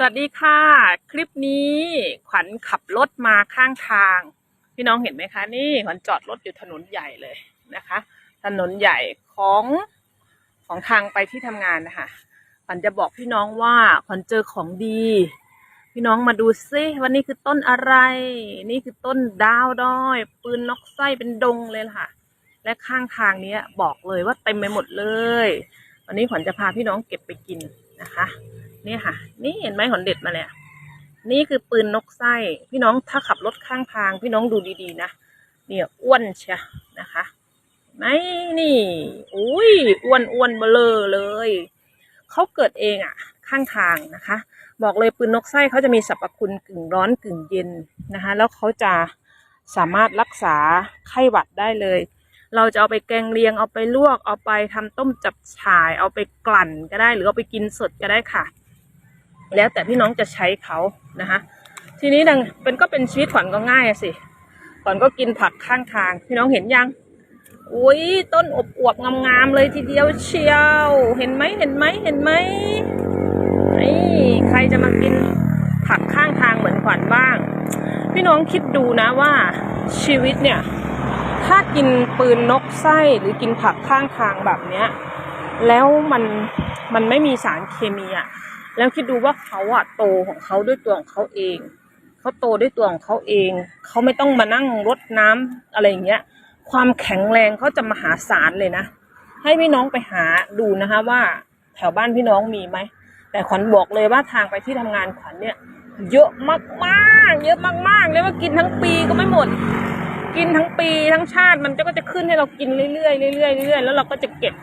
สวัสดีค่ะ คลิปนี้ขวัญขับรถมาข้างทาง พี่น้องเห็นไหมคะ นี่ขวัญจอดรถอยู่ถนนใหญ่เลยนะคะ ถนนใหญ่ของของทางไปที่ทำงานนะคะขวัญจะบอกพี่น้องว่าขวัญเจอของดี พี่น้องมาดูซิว่านี่คือต้นอะไร นี่คือต้นดาวดอย ปืนนกไส้เป็นดงเลยล่ะค่ะ และข้างทางเนี้ยบอกเลยว่าเต็มไปหมดเลย วันนี้ขวัญจะพาพี่น้องเก็บไปกินนะคะ นี่ค่ะ นี่เห็นไหมขวัญเด็ดมาเลยนี่คือปืนนกไส้ พี่น้องถ้าขับรถข้างทาง พี่น้องดูดีๆนะเนี่ยอ้วนเชียนะคะไหมนี่อุ้ยอ้วนอ้วนเบลอเลยเขาเกิดเองอะ ข้างทางนะคะ บอกเลยปืนนกไส้เขาจะมีสรรพคุณกึ่งร้อนกึ่งเย็นนะคะ แล้วเขาจะสามารถรักษาไข้หวัดได้เลย เราจะเอาไปแกงเลียงเอาไปลวกเอาไปทำต้มจับฉ่าย เอาไปกลั่นก็ได้ หรือเอาไปกินสดก็ได้ค่ะ แล้วแต่พี่น้องจะใช้เขานะคะทีนี้ดังเป็นก็เป็นชีวิตขวัญก็ง่ายสิขวัญก็กินผักข้างทาง พี่น้องเห็นยังอุ้ยต้นอบอวบงามๆเลยทีเดียวเชียว เห็นไหมเห็นไหมเห็นไหมนี่ใครจะมากินผักข้างทางเหมือนขวัญบ้าง พี่น้องคิดดูนะว่าชีวิตเนี่ย ถ้ากินปืนนกไส้หรือกินผักข้างทางแบบเนี้ย แล้วมันมันไม่มีสารเคมีอะ แล้วคิดดูว่าเขาอะโตของเขาด้วยตัวของเขาเอง เขาโตด้วยตัวของเขาเอง เขาไม่ต้องมานั่งรดน้ำอะไรอย่างเงี้ย ความแข็งแรงเขาจะมหาศาลเลยนะ ให้พี่น้องไปหาดูนะคะว่าแถวบ้านพี่น้องมีไหม แต่ขวัญบอกเลยว่าทางไปที่ทำงานขวัญเนี่ย เยอะมากๆ เยอะมากๆเลยว่ากินทั้งปีก็ไม่หมด กินทั้งปีทั้งชาติมันก็จะขึ้นให้เรากินเรื่อยๆเรื่อยๆเรื่อยๆแล้วเราก็จะเก็บ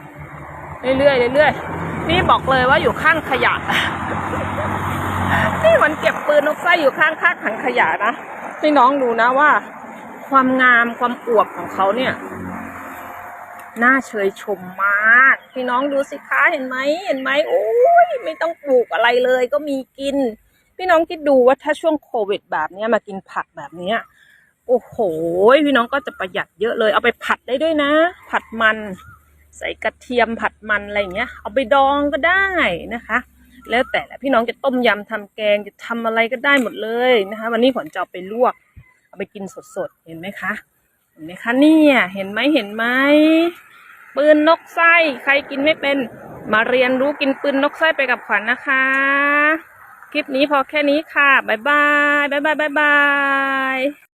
เรื่อยๆเรื่อยๆ นี่บอกเลยว่าอยู่ข้างขยะ นี่มันเก็บปืนนกไส้อยู่ข้างข้างถังขยะนะพี่น้องดูนะว่า ความงามความอวบของเขาเนี่ย น่าเชยชมมาก พี่น้องดูสิคะเห็นไหมเห็นไหมโอ้ยไม่ต้องปลูกอะไรเลยก็มีกิน พี่น้องคิดดูว่าถ้าช่วงโควิดแบบเนี้ยมากินผักแบบเนี้ยโอ้โห พี่น้องก็จะประหยัดเยอะเลย เอาไปผัดได้ด้วยนะ ผัดมัน ใส่กระเทียมผัดมันอะไรอย่างเงี้ย เอาไปดองก็ได้นะคะ แล้วแต่ละพี่น้องจะต้มยำทำแกงจะทำอะไรก็ได้หมดเลยนะคะ วันนี้ขวัญจะเอาไปลวก เอาไปกินสดๆ เห็นไหมคะเห็นไหมคะเนี่ยเห็นไหมเห็นไหมปืนนกไส้ใครกินไม่เป็นมาเรียนรู้กินปืนนกไส้ไปกับขวัญนะคะ คลิปนี้พอแค่นี้ค่ะ บ๊ายบาย บ๊ายบาย บ๊ายบาย